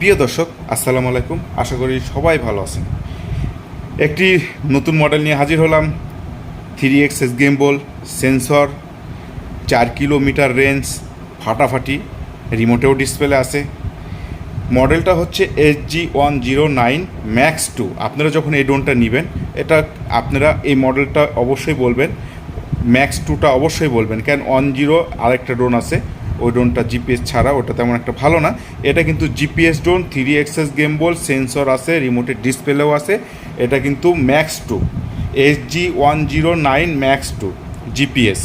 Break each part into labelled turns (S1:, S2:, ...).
S1: প্রিয় দর্শক, আসসালামু আলাইকুম। আশা করি সবাই ভালো আছেন। একটি নতুন মডেল নিয়ে হাজির হলাম। Three axis gimbal, sensor, চার কিলোমিটার রেঞ্জ, ফাটাফাটি, রিমোটেও ডিসপ্লে আছে। মডেলটা হচ্ছে S G one zero nine max two. আপনারা যখন এই ড্রোনটা নেবেন, এটা আপনারা এই মডেলটা অবশ্যই বলবেন, ম্যাক্স টুটা অবশ্যই বলবেন কেন ওয়ান জিরো আরেকটা ড্রোন আছে। ওই ড্রোনটা জিপিএস ছাড়া ওটা তেমন একটা ভালো না। এটা কিন্তু GPS drone three axis gimbal sensor আছে রিমোটের ডিসপ্লেও আছে। এটা কিন্তু max two S G one zero nine max two GPS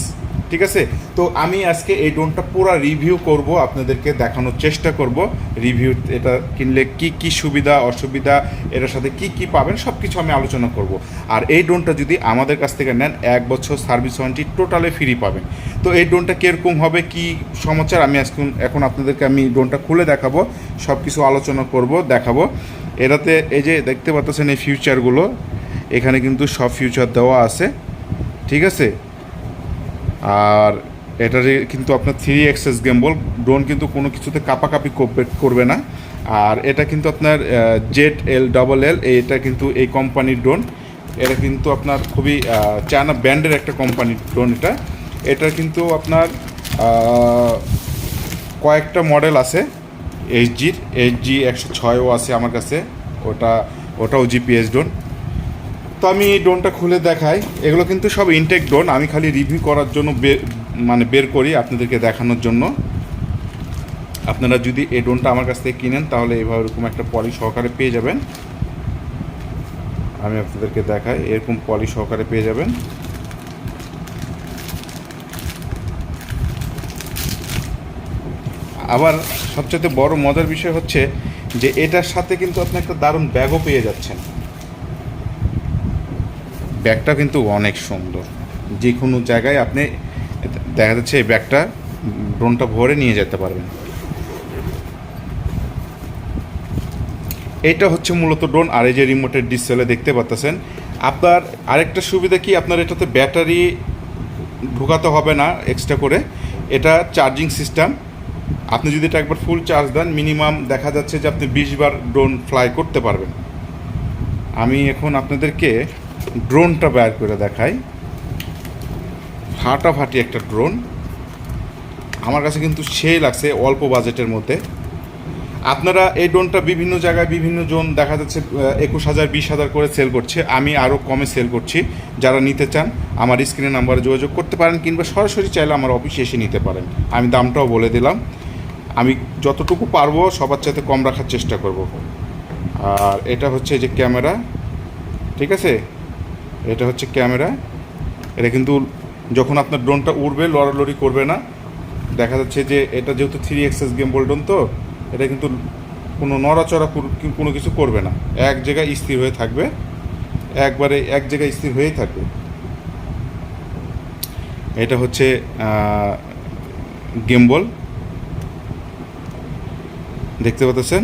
S1: ঠিক আছে? তো আমি আজকে এই ড্রোনটা পুরো রিভিউ করব, আপনাদেরকে দেখানোর চেষ্টা করব। রিভিউ এটা কিনলে কি কি সুবিধা, অসুবিধা, এটার সাথে কি কি পাবেন সব কিছু আমি আলোচনা করব। আর এই ড্রোনটা যদি আমাদের কাছ থেকে নেন, এক বছর সার্ভিস ওয়ারেন্টি টোটালে ফ্রি পাবেন। তো এই ড্রোনটা কীরকম হবে, কি সমাচার? আমি আজকে এখন আপনাদেরকে আমি ড্রোনটা খুলে দেখাবো সব কিছু আলোচনা করব, দেখাবো। এটাতে এই যে দেখতে পাচ্ছেন এই ফিউচারগুলো এখানে কিন্তু সব ফিউচার দেওয়া আছে, ঠিক আছে? আর এটার কিন্তু আপনার থ্রি এক্সেস গেম্বল ড্রোন কিন্তু কোনো কিছুতে কাপাকাপি করবে করবে না। আর এটা কিন্তু আপনার জেট এল ডবল এল এটা কিন্তু এই কোম্পানির ড্রোন এটা কিন্তু আপনার খুবই চায়না ব্র্যান্ডের একটা কোম্পানির ড্রোন এটা। এটা কিন্তু আপনার কয়েকটা মডেল আছে এইচ জির এইচ জি একশো ছয়ও আছে আমার কাছে, ওটা, ওটাও জিপিএস ড্রোন। তো আমি এই ড্রোনটা খুলে দেখাই, এগুলো কিন্তু সব ইনটেক ডোন আমি খালি রিভিউ করার জন্য মানে বের করি আপনাদেরকে দেখানোর জন্য। আপনারা যদি এই ড্রোনটা আমার কাছ থেকে কিনেন, তাহলে এভাবে এরকম একটা পলি সহকারে পেয়ে যাবেন। আমি আপনাদেরকে দেখাই, এরকম পলি সহকারে পেয়ে যাবেন। আবার সবচেয়ে বড় মজার বিষয় হচ্ছে যে এটার সাথে কিন্তু আপনি একটা দারুণ ব্যাগও পেয়ে যাচ্ছেন। ব্যাগটা কিন্তু অনেক সুন্দর। যে কোনো জায়গায় আপনি দেখা যাচ্ছে এই ব্যাগটা ড্রোনটা ভরে নিয়ে যেতে পারবেন। এটা হচ্ছে মূলত ড্রোন, আর এই যে রিমোটের ডিসপ্লে দেখতে পাচ্ছেন আপনার আরেকটা সুবিধা কি? আপনার এটাতে ব্যাটারি ঢোকাতে হবে না এক্সট্রা করে। এটা চার্জিং সিস্টেম আপনি যদি এটা একবার ফুল চার্জ দেন মিনিমাম দেখা যাচ্ছে যে আপনি বিশ বার ড্রোন ফ্লাই করতে পারবেন। আমি এখন আপনাদেরকে ড্রোনটা বের করে দেখাই। ফাটাফাটি একটা ড্রোন আমার কাছে কিন্তু সেই লাগছে অল্প বাজেটের মধ্যে। আপনারা এই ড্রোনটা বিভিন্ন জায়গায় বিভিন্ন জোন দেখা যাচ্ছে একুশ হাজার, বিশ হাজার করে সেল করছে। আমি আরও কমে সেল করছি। যারা নিতে চান, আমার স্ক্রিনে নাম্বারে যোগাযোগ করতে পারেন, কিংবা সরাসরি চাইলে আমার অফিসে এসে নিতে পারেন। আমি দামটাও বলে দিলাম। আমি যতটুকু পারব সবার চাইতে কম রাখার চেষ্টা করব। আর এটা হচ্ছে যে ক্যামেরা, ঠিক আছে? এটা হচ্ছে ক্যামেরা। এটা কিন্তু যখন আপনার ড্রোনটা উড়বে, লড়ালড়ি করবে না, দেখা যাচ্ছে যে এটা যেহেতু three axis gimbal drone তো, এটা কিন্তু কোনো নড়াচড়া কোনো কিছু করবে না। এক জায়গায় স্থির হয়ে থাকবে, একবারে এক জায়গায় স্থির হয়েই থাকবে। এটা হচ্ছে গেম বল দেখতে পাচ্ছেন?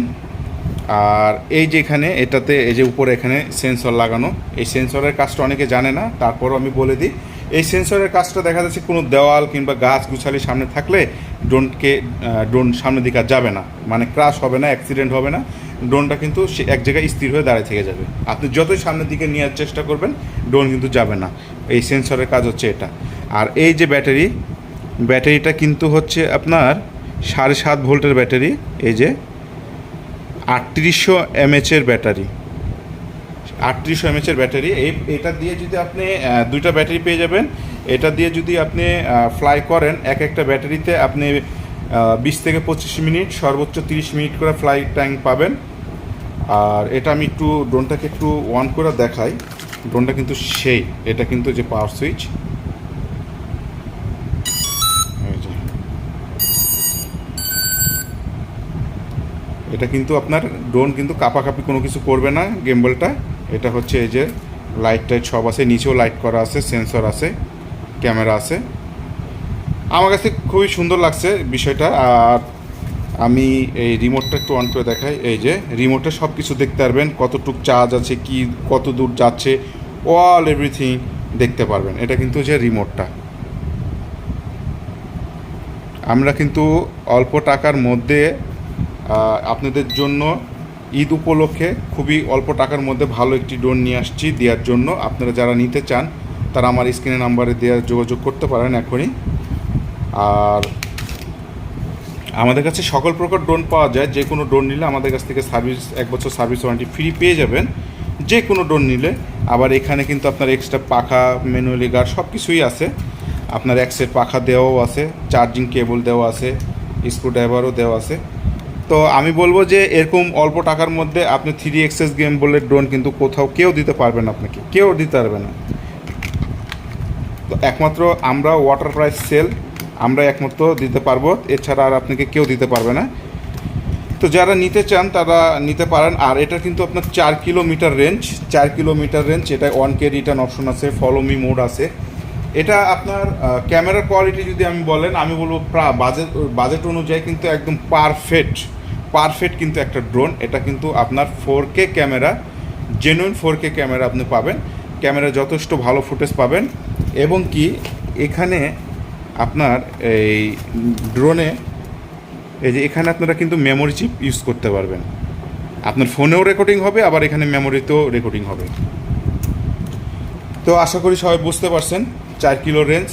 S1: আর এই যে এখানে, এটাতে এই যে উপরে এখানে সেন্সর লাগানো, এই সেন্সরের কাজটা অনেকে জানে না, তারপরও আমি বলে দিই। এই সেন্সরের কাজটা দেখা যাচ্ছে কোনো দেওয়াল কিংবা গাছ গুছালি সামনে থাকলে ড্রোনকে ড্রোন সামনের দিকে যাবে না। মানে ক্রাশ হবে না অ্যাক্সিডেন্ট হবে না। ড্রোনটা কিন্তু সে এক জায়গায় স্থির হয়ে দাঁড়িয়ে থেকে যাবে। আপনি যতই সামনের দিকে নেওয়ার চেষ্টা করবেন ড্রোন কিন্তু যাবে না। এই সেন্সরের কাজ হচ্ছে এটা। আর এই যে ব্যাটারি, ব্যাটারিটা কিন্তু হচ্ছে আপনার সাড়ে সাত ভোল্টের ব্যাটারি, এই যে আটত্রিশশো এমএচের ব্যাটারি। আটত্রিশশো এমএচের ব্যাটারি, এই এটা দিয়ে যদি আপনি দুইটা ব্যাটারি পেয়ে যাবেন। এটা দিয়ে যদি আপনি ফ্লাই করেন, এক একটা ব্যাটারিতে আপনি বিশ থেকে পঁচিশ মিনিট, সর্বোচ্চ তিরিশ মিনিট করে ফ্লাই টাইম পাবেন। আর এটা আমি একটু ড্রোনটাকে একটু অন করে দেখাই। ড্রোনটা কিন্তু সেই, এটা কিন্তু যে পাওয়ার সুইচ এই যে এটা কিন্তু আপনার ড্রোন কিন্তু কাপাকাপি কোনো কিছু করবে না গেমবলটা এটা হচ্ছে এই যে লাইট টাইট সব আছে, নিচেও লাইট করা আছে সেন্সর আছে ক্যামেরা আছে। আমার কাছে খুবই সুন্দর লাগছে বিষয়টা। আর আমি এই রিমোটটা একটু অন করে দেখাই। এই যে রিমোটে সব কিছু দেখতে পারবেন, কতটুক চার্জ আছে, কি, কত দূর যাচ্ছে অল এভরিথিং দেখতে পারবেন। এটা কিন্তু যে রিমোটটা আমরা কিন্তু অল্প টাকার মধ্যে আপনাদের জন্য ঈদ উপলক্ষে খুবই অল্প টাকার মধ্যে ভালো একটি ড্রোন নিয়ে আসছি দেওয়ার জন্য। আপনারা যারা নিতে চান, তারা আমার স্ক্রিনে নাম্বারে দেওয়ার যোগাযোগ করতে পারেন এখনই। আর আমাদের কাছে সকল প্রকার ড্রোন পাওয়া যায়। যে কোনো ড্রোন নিলে আমাদের কাছ থেকে সার্ভিস, এক বছর সার্ভিস ওয়ারেন্টি ফ্রি পেয়ে যাবেন। যে কোনো ড্রোন নিলে। আবার এখানে কিন্তু আপনার এক্সট্রা পাখা ম্যানুয়ালি গার্ড সব কিছুই আছে। আপনার এক সেট পাখা দেওয়াও আছে চার্জিং কেবল দেওয়া আছে স্ক্রু ড্রাইভারও দেওয়া আছে। তো আমি বলব যে এরকম অল্প টাকার মধ্যে আপনি থ্রি এক্সেস গেম বলে ড্রোন কিন্তু কোথাও কেউ দিতে পারবে না আপনাকে, কেউ দিতে পারবে না। তো একমাত্র আমরা ওয়াটার প্রাইস সেল আমরা একমাত্র দিতে পারব, এছাড়া আর আপনাকে কেউ দিতে পারবে না। তো যারা নিতে চান তারা নিতে পারেন, আর এটা কিন্তু আপনার চার কিলোমিটার রেঞ্জ চার কিলোমিটার রেঞ্জ এটা ওয়ান কে রিটার্ন অপশন আছে ফলো মি মোড আছে। এটা আপনার ক্যামেরার কোয়ালিটি যদি আমি বলেন, আমি বলব বাজেট বাজেট অনুযায়ী কিন্তু একদম পারফেক্ট পারফেক্ট কিন্তু একটা ড্রোন এটা কিন্তু আপনার four K camera genuine four K camera আপনি পাবেন। ক্যামেরা যথেষ্ট ভালো ফুটেজ পাবেন। এবং কি, এখানে আপনার এই ড্রোনে এই যে এখানে আপনারা কিন্তু মেমোরি চিপ ইউজ করতে পারবেন। আপনার ফোনেও রেকর্ডিং হবে, আবার এখানে মেমোরিতেও রেকর্ডিং হবে। তো আশা করি সবাই বুঝতে পারছেন, চার কিলো রেঞ্জ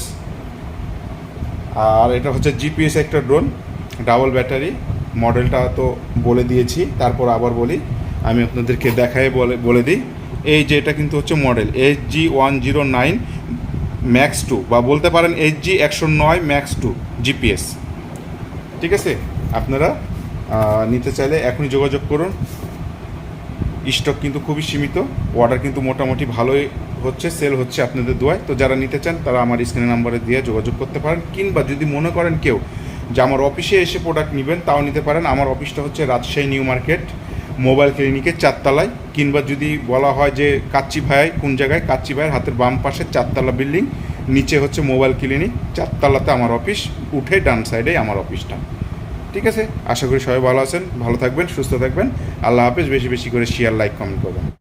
S1: আর এটা হচ্ছে জিপিএস একটা ড্রোন ডাবল ব্যাটারি মডেলটা তো বলে দিয়েছি, তারপর আবার বলি, আমি আপনাদেরকে দেখাই বলে বলে দিই। এই যে এটা কিন্তু হচ্ছে model H G one zero nine max two বা বলতে পারেন এইচ জি একশো নয় ম্যাক্স টু জিপিএস ঠিক আছে? আপনারা নিতে চাইলে এখনই যোগাযোগ করুন। স্টক কিন্তু খুবই সীমিত অর্ডার কিন্তু মোটামুটি ভালোই হচ্ছে সেল হচ্ছে আপনাদের দোয়ায়। তো যারা নিতে চান, তারা আমার স্ক্রিনের নাম্বারে দিয়ে যোগাযোগ করতে পারেন, কিংবা যদি মনে করেন কেউ যে আমার অফিসে এসে প্রোডাক্ট নেবেন, তাও নিতে পারেন। আমার অফিসটা হচ্ছে রাজশাহী নিউ মার্কেট মোবাইল ক্লিনিকের চারতলায়। কিংবা যদি বলা হয় যে কাচ্চি ভাই, কোন জায়গায়? কাচ্চি ভাইয়ের হাতের বাম পাশে চারতলা বিল্ডিং নিচে হচ্ছে মোবাইল ক্লিনিক চারতলাতে আমার অফিস, উঠে ডান সাইডে আমার অফিসটা। ঠিক আছে? আশা করি সবাই ভালো আছেন, ভালো থাকবেন, সুস্থ থাকবেন। আল্লাহ হাফেজ, বেশি বেশি করে শেয়ার লাইক কমেন্ট করবেন।